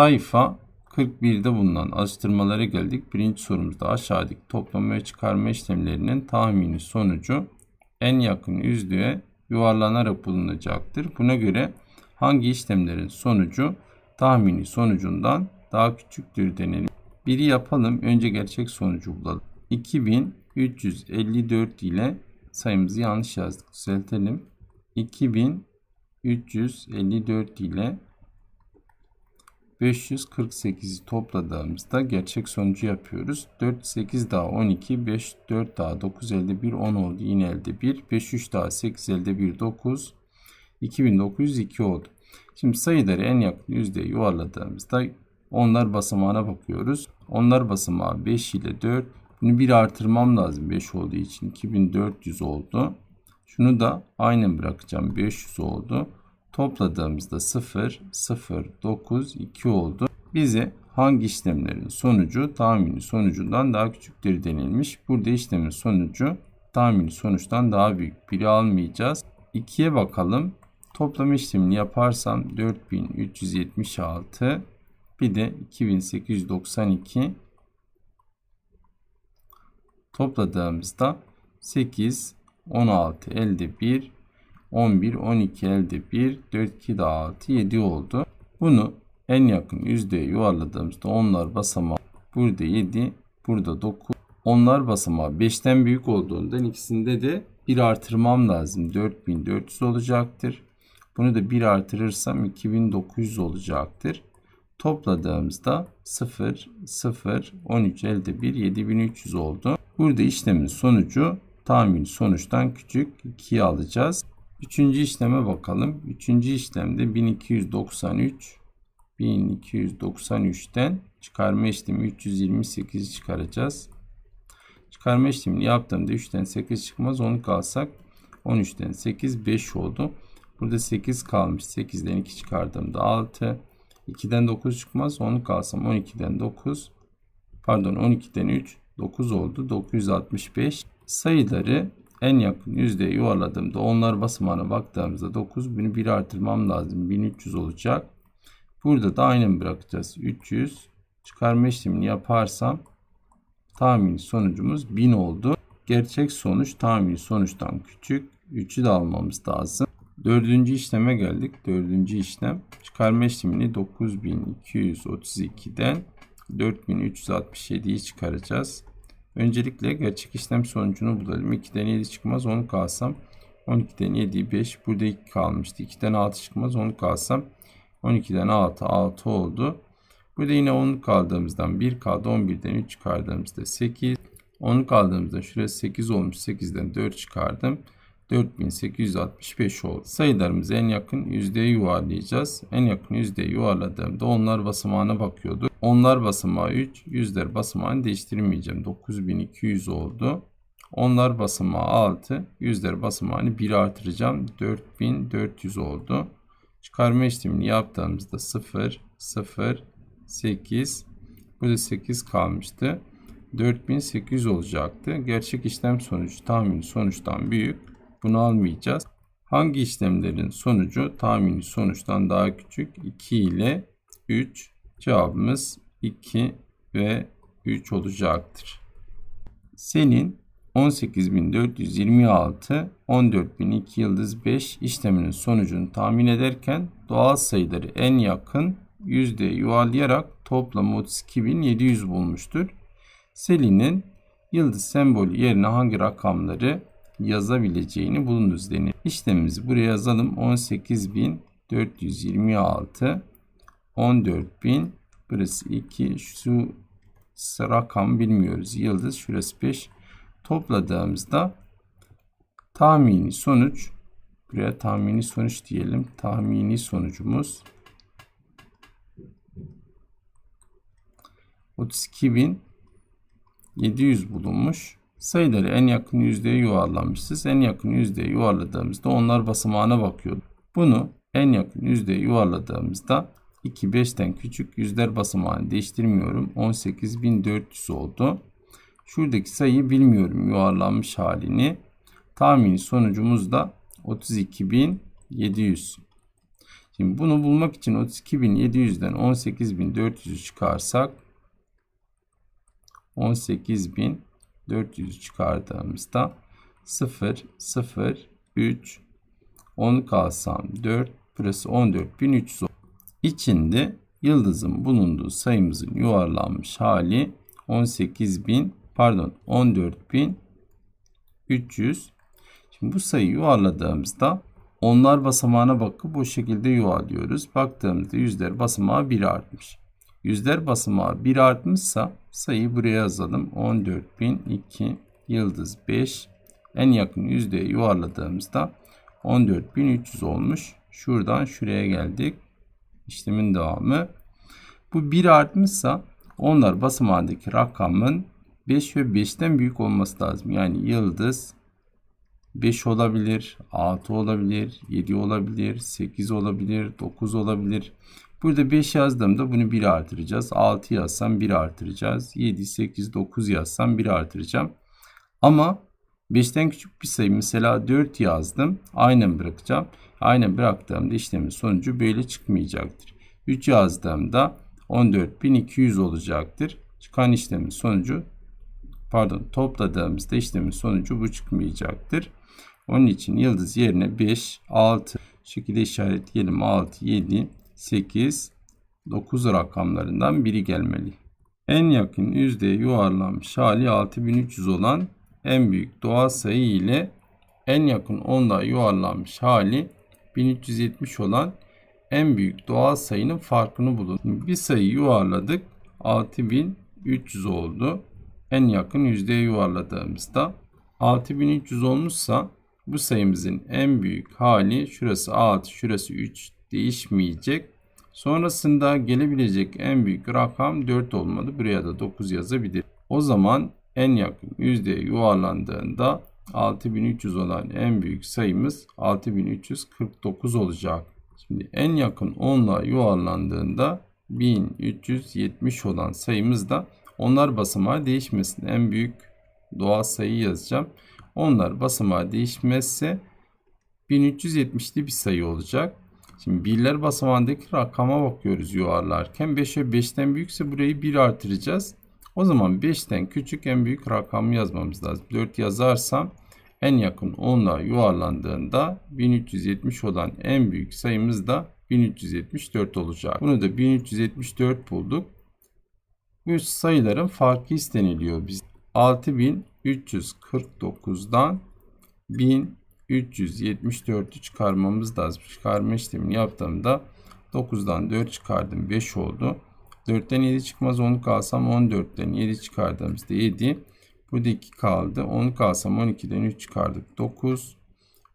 Sayfa 41'de bulunan alıştırmalara geldik. Birinci sorumuzda aşağıdaki toplama ve çıkarma işlemlerinin tahmini sonucu en yakın yüzlüğe yuvarlanarak bulunacaktır. Buna göre hangi işlemlerin sonucu tahmini sonucundan daha küçüktür denelim. Biri yapalım. Önce gerçek sonucu bulalım. 2354 ile sayımızı yanlış yazdık. Düzeltelim. 2354 ile 548'i topladığımızda gerçek sonucu yapıyoruz. 4, 8 daha 12, 5, 4 daha 9 elde 1, 10 oldu. Yine elde 1. 5, 3 daha 8 elde 1, 9. 2902 oldu. Şimdi sayıları en yakın yüzdeye yuvarladığımızda onlar basamağına bakıyoruz. Onlar basamağı 5 ile 4. Bunu bir artırmam lazım 5 olduğu için. 2400 oldu. Şunu da aynen bırakacağım. 500 oldu. Topladığımızda 0, 0, 9, 2 oldu. Bize hangi işlemlerin sonucu tahmini sonucundan daha küçüktür denilmiş. Burada işlemin sonucu tahmini sonuçtan daha büyük. Biri almayacağız. 2'ye bakalım. Toplama işlemini yaparsam 4376 bir de 2892 topladığımızda 8 16 elde 1 11 12 elde 1 4 2 daha 6 7 oldu. Bunu en yakın yüzdeye yuvarladığımızda onlar basamağı burada 7 burada 9 onlar basamağı 5'ten büyük olduğundan ikisinde de bir artırmam lazım. 4400 olacaktır. Bunu da 1 artırırsam 2900 olacaktır. Topladığımızda 0, 0, 13 elde 1, 7300 oldu. Burada işlemin sonucu tahmin sonuçtan küçük 2'yi alacağız. Üçüncü işleme bakalım. Üçüncü işlemde 1293 1293'ten çıkarma işlemi 328'i çıkaracağız. Çıkarma işlemini yaptığımda 3'ten 8 çıkmaz. 10 kalsak 13'ten 8 5 oldu. Burada 8 kalmış. 8'den 2 çıkardığımda 6. 2'den 9 çıkmaz. 10 kalsam 12'den 9. Pardon 12'den 3 9 oldu. 965 sayıları en yakın yüzdeye yuvarladığımda onlar basamağına baktığımızda 9 bunu 1 artırmam lazım. 1300 olacak. Burada da aynı bırakacağız. 300 çıkarma işlemini yaparsam tahmini sonucumuz 1000 oldu. Gerçek sonuç tahmini sonuçtan küçük. 3'ü de almamız lazım. Dördüncü işleme geldik. Dördüncü işlem çıkarma işlemini 9232'den 4367'yi çıkaracağız. Öncelikle gerçek işlem sonucunu bulalım. 2'den 7 çıkmaz 10 kalsam 12'den 7 5 burada 2 kalmıştı. 2'den 6 çıkmaz 10 kalsam 12'den 6 6 oldu. Burada yine 10 kaldığımızdan 1 kaldı 11'den 3 çıkardığımızda 8 10 kaldığımızda şurası 8 olmuş 8'den 4 çıkardım. 4865 oldu. Sayılarımızı en yakın yüzdeye yuvarlayacağız. En yakın yüzdeye yuvarladığımda onlar basamağına bakıyordu. Onlar basamağı 3, yüzler basamağını değiştirmeyeceğim. 9200 oldu. Onlar basamağı 6, yüzler basamağını 1 artıracağım. 4400 oldu. Çıkarma işlemini yaptığımızda 0, 0, 8, burada 8 kalmıştı. 4800 olacaktı. Gerçek işlem sonucu tahmini sonuçtan büyük. Bunu almayacağız. Hangi işlemlerin sonucu tahmini sonuçtan daha küçük? 2 ile 3. Cevabımız 2 ve 3 olacaktır. Senin 18426 14002 yıldız 5 işleminin sonucunu tahmin ederken doğal sayıları en yakın yüzdeye yuvarlayarak toplam 32700 bulmuştur. Selin'in yıldız sembolü yerine hangi rakamları yazabileceğini bulunuz denir. İşlemimizi buraya yazalım. 18.426 14.000 burası 2 şu rakam bilmiyoruz. Yıldız şurası 5 topladığımızda tahmini sonuç buraya tahmini sonuç diyelim. Tahmini sonucumuz 32.700 bulunmuş. Sayıları en yakın yüzdeye yuvarlamışız. En yakın yüzdeye yuvarladığımızda onlar basamağına bakıyordu. Bunu en yakın yüzdeye yuvarladığımızda 2 5'ten küçük yüzler basamağını değiştirmiyorum. 18400 oldu. Şuradaki sayıyı bilmiyorum yuvarlanmış halini. Tahmini sonucumuz da 32700. Şimdi bunu bulmak için 32.700'den 18.400'ü çıkarsak 18.400 çıkardığımızda 0, 0, 3, 10 kalsam 4, burası 14.300 İçinde yıldızın bulunduğu sayımızın yuvarlanmış hali 18.000 pardon 14.300 Şimdi bu sayıyı yuvarladığımızda onlar basamağına bakıp bu şekilde yuvarlıyoruz. Baktığımızda yüzler basamağı 1 artmış. Yüzler basamağı 1 artmışsa sayıyı buraya yazalım. 14.002 yıldız 5 en yakın yüzdeye yuvarladığımızda 14.300 olmuş. Şuradan şuraya geldik. İşlemin devamı. Bu 1 artmışsa onlar basamağındaki rakamın 5 ve 5'ten büyük olması lazım. Yani yıldız 5 olabilir, 6 olabilir, 7 olabilir, 8 olabilir, 9 olabilir. Burada 5 yazdığımda bunu 1 artıracağız. 6 yazsam 1 artıracağız. 7, 8, 9 yazsam 1 artıracağım. Ama 5'ten küçük bir sayı mesela 4 yazdım. Aynen bırakacağım. Aynen bıraktığımda işlemin sonucu böyle çıkmayacaktır. 3 yazdığımda 14.200 olacaktır. Çıkan işlemin sonucu pardon topladığımızda işlemin sonucu bu çıkmayacaktır. Onun için yıldız yerine 5, 6 şekilde işaretleyelim. 6, 7, 8, 9 rakamlarından biri gelmeli. En yakın yüzdeye yuvarlanmış hali 6300 olan en büyük doğal sayı ile en yakın onda yuvarlanmış hali 1370 olan en büyük doğal sayının farkını bulun. Bir sayı yuvarladık. 6300 oldu. En yakın yüzdeye yuvarladığımızda 6300 olmuşsa bu sayımızın en büyük hali şurası 6, şurası 3 değişmeyecek. Sonrasında gelebilecek en büyük rakam 4 olmalı. Buraya da 9 yazabilir. O zaman en yakın yüzdeye yuvarlandığında 6300 olan en büyük sayımız 6349 olacak. Şimdi en yakın 10'la yuvarlandığında 1370 olan sayımız da onlar basamağı değişmesin. En büyük doğal sayı yazacağım. Onlar basamağı değişmezse 1370'li bir sayı olacak. Şimdi birler basamağındaki rakama bakıyoruz yuvarlarken. 5 ve 5'ten büyükse burayı 1 artıracağız. O zaman 5'ten küçük en büyük rakamı yazmamız lazım. 4 yazarsam en yakın 10'la yuvarlandığında 1370 olan en büyük sayımız da 1374 olacak. Bunu da 1374 bulduk. Bu sayıların farkı isteniliyor biz. 6349'dan 1374'ü çıkarmamız lazım. Çıkarma işlemini yaptığımda 9'dan 4 çıkardım 5 oldu. 4'ten 7 çıkmaz 10 kalsam 14'ten 7 çıkardığımızda 7. Burada 2 kaldı. 10 kalsam 12'den 3 çıkardık 9.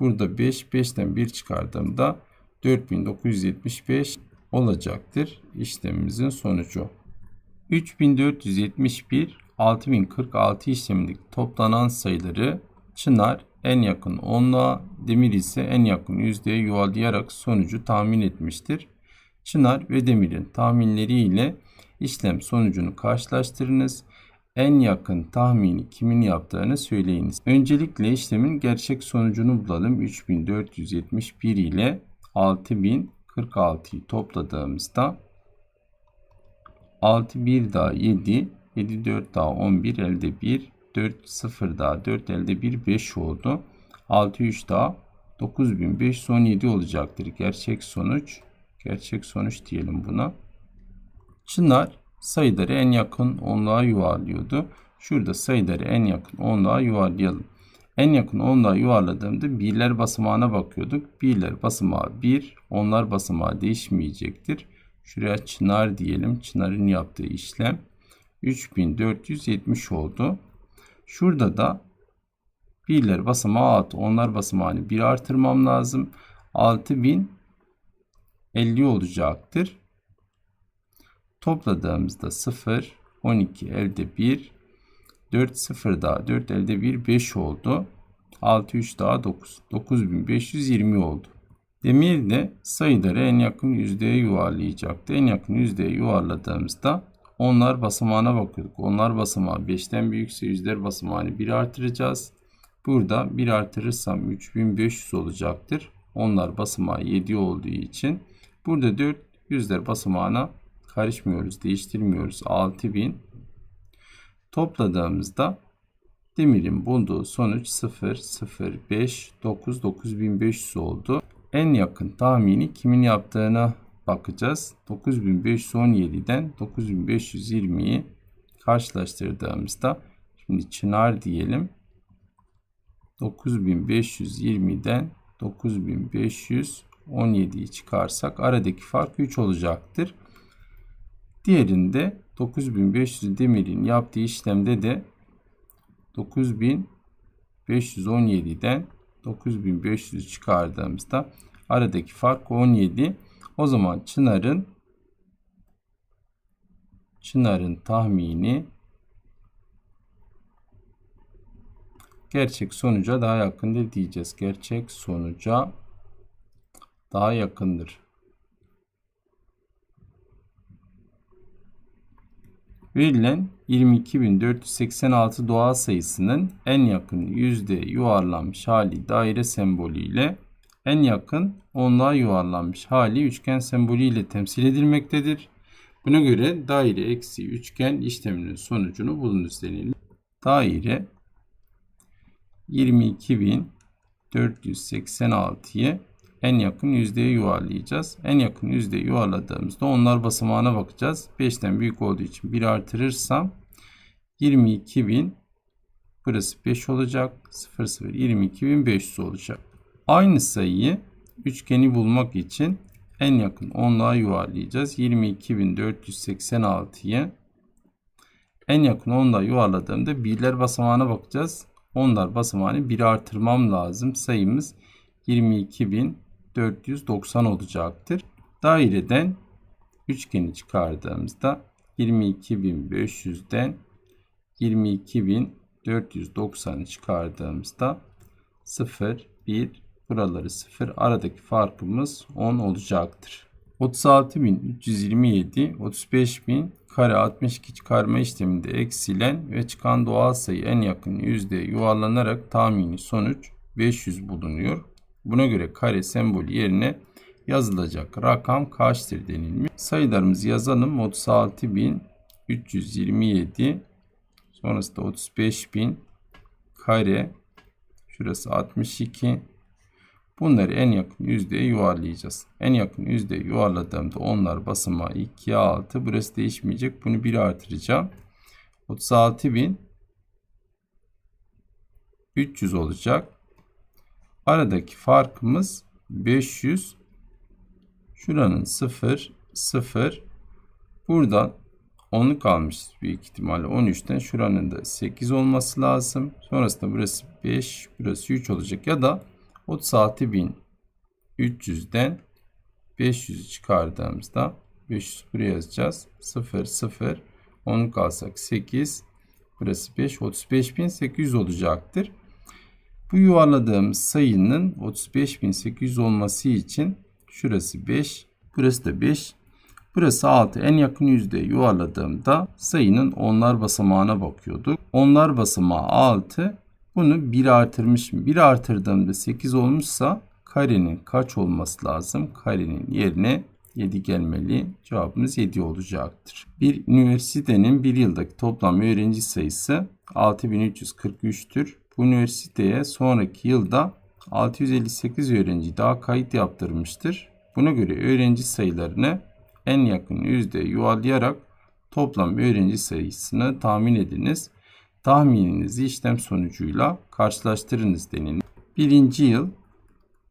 Burada 5 5'ten 1 çıkardığımda 4975 olacaktır. İşlemimizin sonucu. 3471 6046 işlemindeki toplanan sayıları Çınar en yakın 10'la, Demir ise en yakın yüzdeye yuvarlayarak sonucu tahmin etmiştir. Çınar ve Demir'in tahminleri ile işlem sonucunu karşılaştırınız. En yakın tahmini kimin yaptığını söyleyiniz. Öncelikle işlemin gerçek sonucunu bulalım. 3471 ile 6046'yı topladığımızda 6 1 daha 7 7 4 daha 11 elde 1 4 0 daha 4 elde 1 5 oldu. 6 3 daha 9517 olacaktır. Gerçek sonuç. Gerçek sonuç diyelim buna. Çınar sayıları en yakın onluğa yuvarlıyordu. Şurada sayıları en yakın onluğa yuvarlayalım. En yakın onluğa yuvarladığımda birler basamağına bakıyorduk. Birler basamağı 1, onlar basamağı değişmeyecektir. Şuraya çınar diyelim. Çınarın yaptığı işlem 3470 oldu. Şurada da birler basamağı 6, onlar basamağını 1 artırmam lazım. 6050 olacaktır. Topladığımızda 0, 12 elde 1, 4 0 daha 4 elde 1 5 oldu. 6 3 daha 9. 9520 oldu. Demir de sayıları en yakın yüzdeye yuvarlayacaktı. En yakın yüzdeye yuvarladığımızda onlar basamağına bakıyorduk. Onlar basamağı 5'ten büyükse yüzler basamağını 1 artıracağız. Burada 1 artırırsam 3500 olacaktır. Onlar basamağı 7 olduğu için Burada 4 yüzler basamağına karışmıyoruz, değiştirmiyoruz. 6000 topladığımızda Demir'in bulduğu sonuç 0, 0, 5, 9, 9500 oldu. En yakın tahmini kimin yaptığına bakacağız. 9517'den 9520'yi karşılaştırdığımızda şimdi Çınar diyelim. 9520'den 9517'yi çıkarsak aradaki fark 3 olacaktır. Diğerinde 9500 demirin yaptığı işlemde de 9517'den 9500 çıkardığımızda aradaki fark 17. O zaman Çınar'ın Çınar'ın tahmini gerçek sonuca daha yakındır diyeceğiz. Gerçek sonuca daha yakındır. Verilen 22.486 doğal sayısının en yakın yüzde yuvarlanmış hali daire sembolüyle en yakın onluğa yuvarlanmış hali üçgen sembolüyle temsil edilmektedir. Buna göre daire eksi üçgen işleminin sonucunu bulunuz denilir. Daire 22.486'yı en yakın yüzdeye yuvarlayacağız. En yakın yüzdeye yuvarladığımızda onlar basamağına bakacağız. 5'ten büyük olduğu için 1 artırırsam 22.000 burası 5 olacak. 0 0 22.500 olacak. Aynı sayıyı üçgeni bulmak için en yakın onluğa yuvarlayacağız. 22.486'yı en yakın onluğa yuvarladığımda birler basamağına bakacağız. Onlar basamağını 1 artırmam lazım. Sayımız 22.490 olacaktır. Daireden üçgeni çıkardığımızda 22.500'den 22.490'ı çıkardığımızda 0, 1, buraları 0. Aradaki farkımız 10 olacaktır. 36.327, 35.000 kare 62 çıkarma işleminde eksilen ve çıkan doğal sayı en yakın yüzdeye yuvarlanarak tahmini sonuç 500 bulunuyor. Buna göre kare sembolü yerine yazılacak rakam kaçtır denilmiş. Sayılarımızı yazalım. 36.327 sonrasında 35.000 kare şurası 62 Bunları en yakın yüzdeye yuvarlayacağız. En yakın yüzdeye yuvarladığımda onlar basamağı 2'ye 6. Burası değişmeyecek. Bunu 1 artıracağım. 36.300 olacak. Aradaki farkımız 500. Şuranın 0 0 buradan 10'u kalmış büyük ihtimalle 13'ten şuranın da 8 olması lazım. Sonrasında burası 5 burası 3 olacak ya da 36.300'den 500'ü çıkardığımızda 500 buraya yazacağız. 0 0 10 kalsak 8 burası 5 35.800 olacaktır. Bu yuvarladığımız sayının 35.800 olması için şurası 5 burası da 5 burası 6 en yakın yüzde yuvarladığımda sayının onlar basamağına bakıyorduk. Onlar basamağı 6 bunu 1 artırmışım. 1 artırdığımda 8 olmuşsa karenin kaç olması lazım? Karenin yerine 7 gelmeli. Cevabımız 7 olacaktır. Bir üniversitenin bir yıldaki toplam öğrenci sayısı 6343'tür. Bu üniversiteye sonraki yılda 658 öğrenci daha kayıt yaptırmıştır. Buna göre öğrenci sayılarını en yakın yüzde yuvarlayarak toplam öğrenci sayısını tahmin ediniz. Tahmininizi işlem sonucuyla karşılaştırınız denilir. Birinci yıl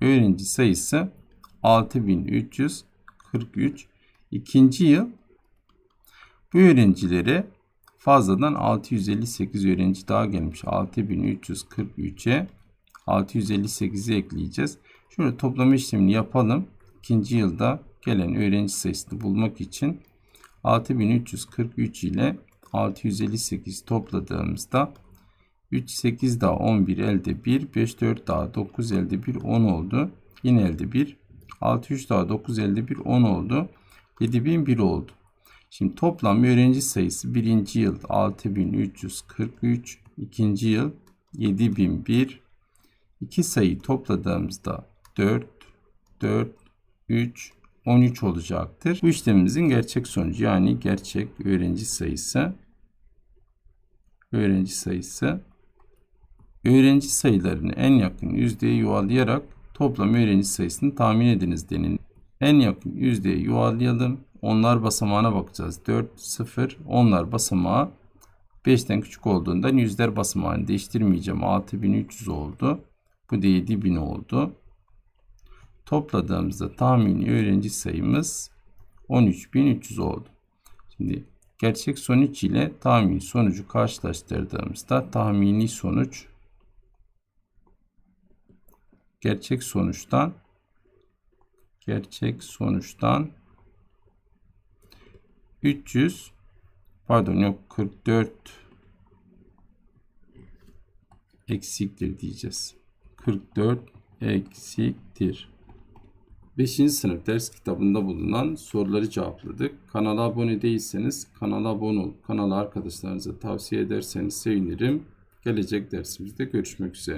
öğrenci sayısı 6343. İkinci yıl bu öğrencilere fazladan 658 öğrenci daha gelmiş. 6343'e 658'i ekleyeceğiz. Şöyle toplama işlemini yapalım. İkinci yılda gelen öğrenci sayısını bulmak için 6343 ile 658 topladığımızda 3 8 daha 11 elde 1 5 4 daha 9 elde 1 10 oldu. Yine elde 1 6 3 daha 9 elde 1 10 oldu. 7001 oldu. Şimdi toplam öğrenci sayısı birinci yıl 6343, ikinci yıl 7001. İki sayı topladığımızda 4, 4, 3, 13 olacaktır. Bu işlemimizin gerçek sonucu yani gerçek öğrenci sayısı öğrenci sayısı öğrenci sayılarını en yakın yüzdeye yuvarlayarak toplam öğrenci sayısını tahmin ediniz denin. En yakın yüzdeye yuvarlayalım. Onlar basamağına bakacağız. 4, 0, onlar basamağı 5'ten küçük olduğundan yüzler basamağını değiştirmeyeceğim. 6300 oldu. Bu da 7000 oldu. Topladığımızda tahmini öğrenci sayımız 13300 oldu. Şimdi gerçek sonuç ile tahmini sonucu karşılaştırdığımızda tahmini sonuç gerçek sonuçtan gerçek sonuçtan 300 pardon yok 44 eksiktir diyeceğiz. 44 eksiktir. 5. sınıf ders kitabında bulunan soruları cevapladık. Kanala abone değilseniz kanala abone olup kanalı arkadaşlarınıza tavsiye ederseniz sevinirim. Gelecek dersimizde görüşmek üzere.